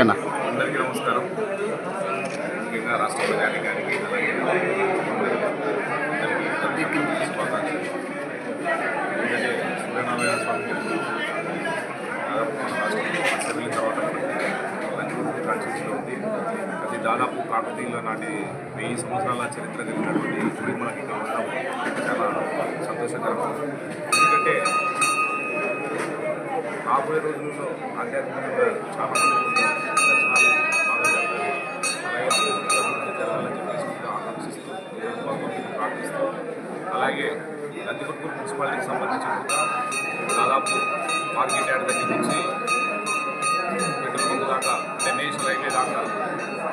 ఓకేనా? స్వామి ఉంది. అది దాదాపు కాకతీయుల నాటి వెయ్యి సంవత్సరాల చరిత్ర కలిగినటువంటి గుడి మనకి కావడం చాలా సంతోషకరం. ఎందుకంటే రాబోయే రోజుల్లో ఆధ్యాత్మికంగా చాలా అలాగే నందికొట్కూరు మున్సిపాలిటీకి సంబంధించి కూడా దాదాపు మార్కెట్ యార్డ్ దగ్గర నుంచి పెట్రోల్ బంక్ దాకా అంటే నేషనల్ హైవే దాకా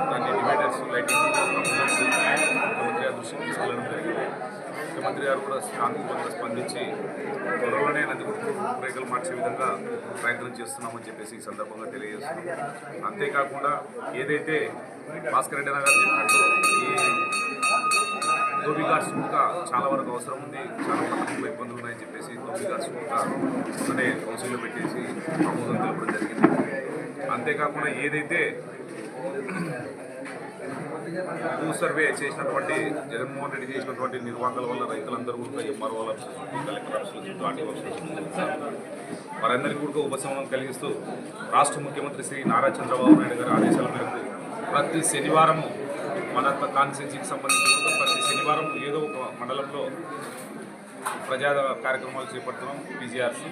దాన్ని డివైడర్స్ లైటింగ్ ముఖ్యమంత్రి దృష్టికి తీసుకెళ్ళడం జరిగింది. ముఖ్యమంత్రి గారు కూడా సానుకూలంగా స్పందించి త్వరలోనే నందికొట్టు రేఖలు మార్చే విధంగా ప్రయత్నం చేస్తున్నామని చెప్పేసి ఈ సందర్భంగా తెలియజేస్తున్నాం. అంతేకాకుండా ఏదైతే భాస్కర్ రెడ్డి గారు చెప్పినట్టు ఈ టోబీ గార్డ్స్ కూడా చాలా వరకు అవసరం ఉంది. చాలా పట్టణంలో ఇబ్బందులు ఉన్నాయని చెప్పేసి టోబీ గార్డ్స్ కూడా అనే కౌన్సిల్లో పెట్టేసి ఆమోదం తెలపడం జరిగింది. అంతేకాకుండా ఏదైతే భూ సర్వే చేసినటువంటి జగన్మోహన్ రెడ్డి చేసినటువంటి నిర్వాహకుల వల్ల రైతులందరూ కూడా ఎంఆర్ వాళ్ళ కలెక్టర్ ఆఫీసుల చుట్టూ ఆఫీసుల చుట్టూ వారందరికీ కూడా ఉపశమనం కలిగిస్తూ రాష్ట్ర ముఖ్యమంత్రి శ్రీ నారా చంద్రబాబు నాయుడు గారి ఆదేశాల మేరకు ప్రతి శనివారం మన కాన్స్టిట్యూన్సీకి సంబంధించి ప్రతి శనివారం ఏదో ఒక మండలంలో ప్రజా కార్యక్రమాలు చేపడుతున్నాం పీజీఆర్స్.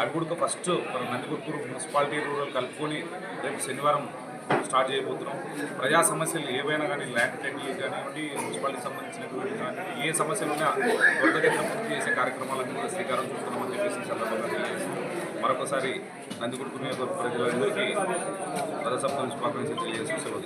అవి కూడా ఫస్ట్ మన నందిగుర్పూర్ మున్సిపాలిటీ రూరల్ కలుపుకొని రేపు శనివారం స్టార్ట్ చేయబోతున్నాం. ప్రజా సమస్యలు ఏవైనా కానీ ల్యాండ్ టెక్నిక్ కానివ్వండి మున్సిపాలిటీకి సంబంధించినటువంటి కానివ్వండి ఏ సమస్యలు ఉన్నా త్వరితగతిన పూర్తి చేసే కార్యక్రమాలను కూడా శ్రీకారం చూస్తున్నామని చెప్పేసి సందర్భంగా తెలియజేస్తున్నాం. మరొకసారి నందిగుర్పూర్ నియోజకవర్గ ప్రజలందరికీ రథసప్తమి శుభాకాంక్షలు తెలియజేస్తూ సెలవు